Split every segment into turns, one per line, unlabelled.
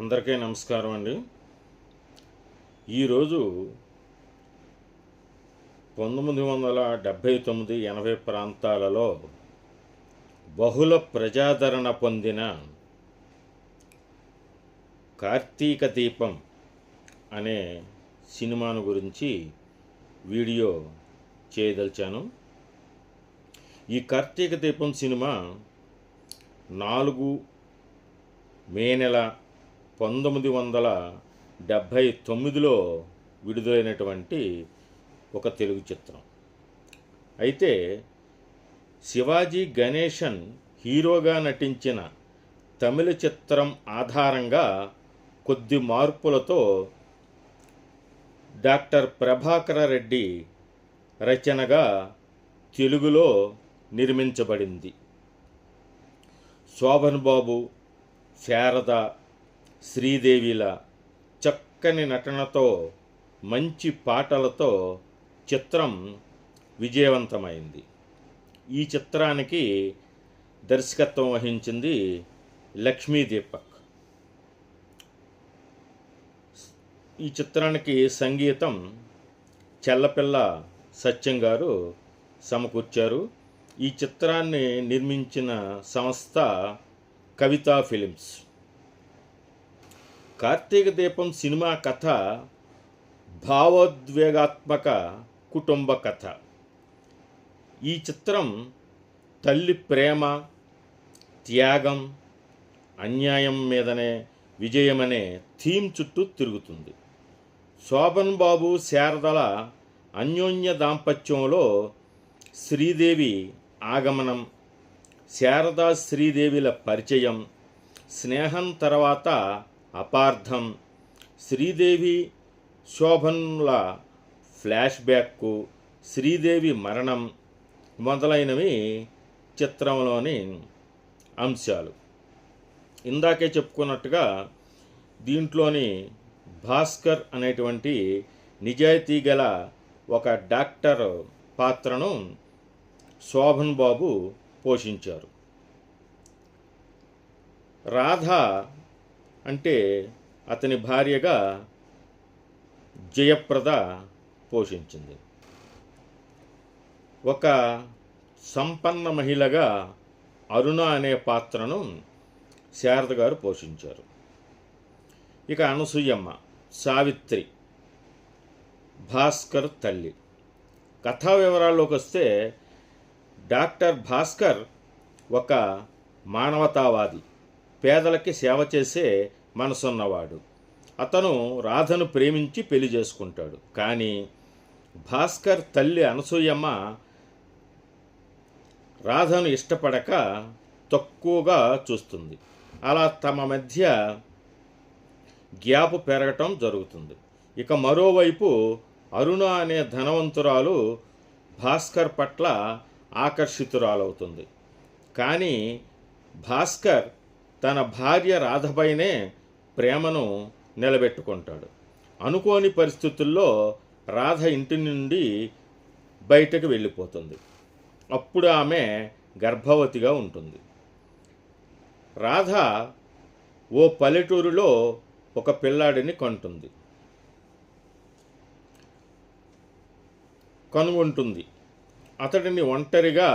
అందరికీ నమస్కారం అండి ఈరోజు పంతొమ్మిది వందల డెబ్భై తొమ్మిది ఎనభై ప్రాంతాలలో బహుళ ప్రజాదరణ పొందిన కార్తీక దీపం అనే సినిమాను గురించి వీడియో చేయదలిచాను ఈ కార్తీక దీపం సినిమా నాలుగు మే నెల పంతొమ్మిది వందల డెబ్భై తొమ్మిదిలో విడుదలైనటువంటి ఒక తెలుగు చిత్రం అయితే శివాజీ గణేషన్ హీరోగా నటించిన తమిళ చిత్రం ఆధారంగా కొద్ది మార్పులతో డాక్టర్ ప్రభాకర రెడ్డి రచనగా తెలుగులో నిర్మించబడింది శోభన్ బాబు శారద శ్రీదేవిల చక్కని నటనతో మంచి పాటలతో చిత్రం విజయవంతమైంది ఈ చిత్రానికి దర్శకత్వం వహించింది లక్ష్మీ దీపక్ ఈ చిత్రానికి సంగీతం చెల్లపిల్ల సత్యం గారు సమకూర్చారు ఈ చిత్రాన్ని నిర్మించిన సంస్థ కవితా ఫిలిమ్స్ కార్తీక దీపం సినిమా కథ భావోద్వేగాత్మక కుటుంబ కథ ఈ చిత్రం తల్లి ప్రేమ త్యాగం అన్యాయం మీదనే విజయమనే థీమ్ చుట్టూ తిరుగుతుంది శోభన్ బాబు శారదల అన్యోన్య దాంపత్యంలో శ్రీదేవి ఆగమనం శారదా శ్రీదేవిల పరిచయం స్నేహం తర్వాత అపార్థం శ్రీదేవి శోభన్ల ఫ్లాష్ బ్యాక్కు శ్రీదేవి మరణం మొదలైనవి చిత్రంలోని అంశాలు ఇందాకే చెప్పుకున్నట్టుగా దీంట్లోని భాస్కర్ అనేటువంటి నిజాయితీ గల ఒక డాక్టర్ పాత్రను శోభన్ బాబు పోషించారు రాధా అంటే అతని భార్యగా జయప్రద పోషించింది ఒక సంపన్న మహిళగా అరుణ అనే పాత్రను శారద గారు పోషించారు ఇక అనసూయమ్మ సావిత్రి భాస్కర్ తల్లి కథా వివరాల్లోకి వస్తే డాక్టర్ భాస్కర్ ఒక మానవతావాది పేదలకి సేవ చేసే మనసున్నవాడు అతను రాధను ప్రేమించి పెళ్లి చేసుకుంటాడు కానీ భాస్కర్ తల్లి అనసూయమ్మ రాధను ఇష్టపడక తక్కువగా చూస్తుంది అలా తమ మధ్య గ్యాప్ పెరగటం జరుగుతుంది ఇక మరోవైపు అరుణ అనే ధనవంతురాలు భాస్కర్ పట్ల ఆకర్షితురాలవుతుంది కానీ భాస్కర్ తన భార్య రాధపైనే ప్రేమను నిలబెట్టుకుంటాడు అనుకోని పరిస్థితుల్లో రాధ ఇంటి నుండి బయటకు వెళ్ళిపోతుంది అప్పుడు ఆమె గర్భవతిగా ఉంటుంది రాధ ఓ పల్లెటూరులో ఒక పిల్లాడిని కంటుంది కనుగొంటుంది అతడిని ఒంటరిగా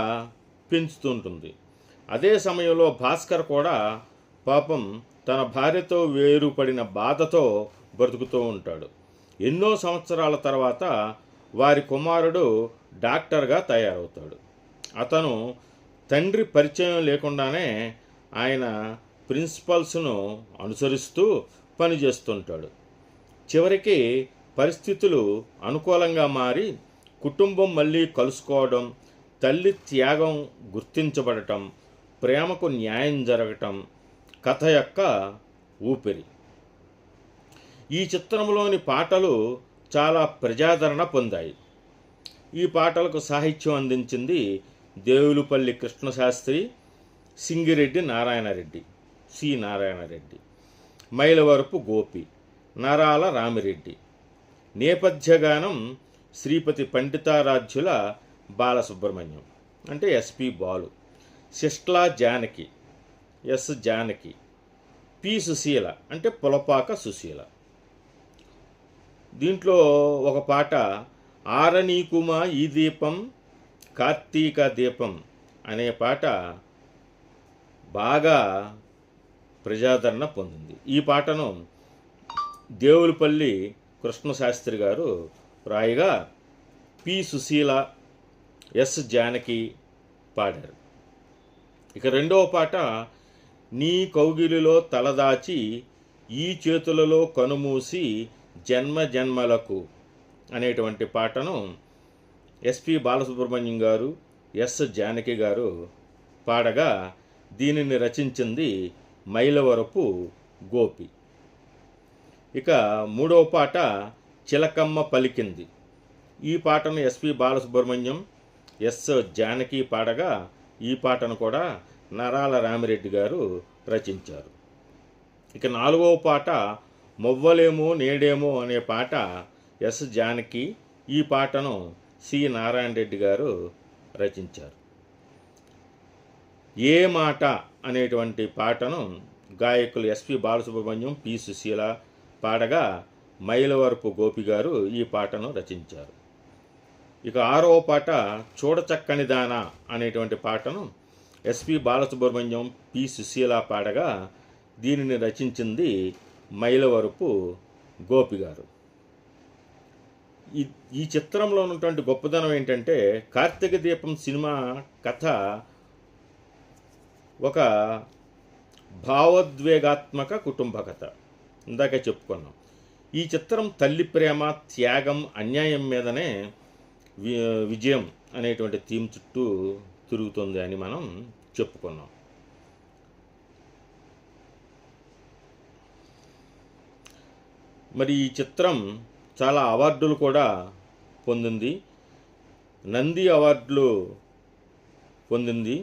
పెంచుతుంటుంది అదే సమయంలో భాస్కర్ కూడా పాపం తన భార్యతో వేరుపడిన బాధతో బ్రతుకుతూ ఉంటాడు ఎన్నో సంవత్సరాల తర్వాత వారి కుమారుడు డాక్టర్గా తయారవుతాడు అతను తండ్రి పరిచయం లేకుండానే ఆయన ప్రిన్సిపల్స్ను అనుసరిస్తూ పనిచేస్తుంటాడు చివరికి పరిస్థితులు అనుకూలంగా మారి కుటుంబం మళ్ళీ కలుసుకోవడం తల్లి త్యాగం గుర్తించబడటం ప్రేమకు న్యాయం జరగటం కథ యొక్క ఊపిరి ఈ చిత్రంలోని పాటలు చాలా ప్రజాదరణ పొందాయి ఈ పాటలకు సాహిత్యం అందించింది దేవులపల్లి కృష్ణశాస్త్రి సింగిరెడ్డి నారాయణరెడ్డి సి నారాయణరెడ్డి మైలవరపు గోపి నరాల రామిరెడ్డి నేపథ్యగానం శ్రీపతి పండితారాధ్యుల బాలసుబ్రహ్మణ్యం అంటే SP Balu Sishla Janaki S Janaki P Susheela అంటే పులపాక సుశీల దీంట్లో ఒక పాట ఆరణీకుమ ఈ దీపం కార్తీక దీపం అనే పాట బాగా ప్రజాదరణ పొందింది ఈ పాటను దేవులపల్లి కృష్ణశాస్త్రి గారు రాయిగా పి సుశీల ఎస్ జానకి పాడారు ఇక రెండవ పాట నీ కౌగిలిలో తలదాచి ఈ చేతులలో కనుమూసి జన్మ జన్మలకు అనేటువంటి పాటను ఎస్పి బాలసుబ్రహ్మణ్యం గారు ఎస్ జానకి గారు పాడగా దీనిని రచించింది మైలవరపు గోపి ఇక మూడవ పాట చిలకమ్మ పలికింది ఈ పాటను ఎస్పి బాలసుబ్రహ్మణ్యం ఎస్ జానకి పాడగా ఈ పాటను కూడా నరాల రామిరెడ్డి గారు రచించారు ఇక నాలుగవ పాట మొవ్వలేమో నేడేమో అనే పాట ఎస్ జానకి ఈ పాటను సి నారాయణ రెడ్డి గారు రచించారు ఏ మాట అనేటువంటి పాటను గాయకులు ఎస్పి బాలసుబ్రహ్మణ్యం పి సుశీల పాడగా మైలవరపు గోపి గారు ఈ పాటను రచించారు ఇక ఆరో పాట చూడచక్కని దానా అనేటువంటి పాటను ఎస్పి బాలసుబ్రహ్మణ్యం పి సుశీల పాడగా దీనిని రచించింది మైలవరపు గోపి గారు ఈ ఈ చిత్రంలో ఉన్నటువంటి గొప్పదనం ఏంటంటే కార్తీక దీపం సినిమా కథ ఒక భావోద్వేగాత్మక కుటుంబ కథ ఇందాక చెప్పుకున్నాం ఈ చిత్రం తల్లి ప్రేమ త్యాగం అన్యాయం మీదనే విజయం అనేటువంటి థీమ్ చుట్టూ తిరుగుతుంది అని మనం చెప్పుకున్నాం మరి ఈ చిత్రం చాలా అవార్డులు కూడా పొందింది నంది అవార్డులు పొందింది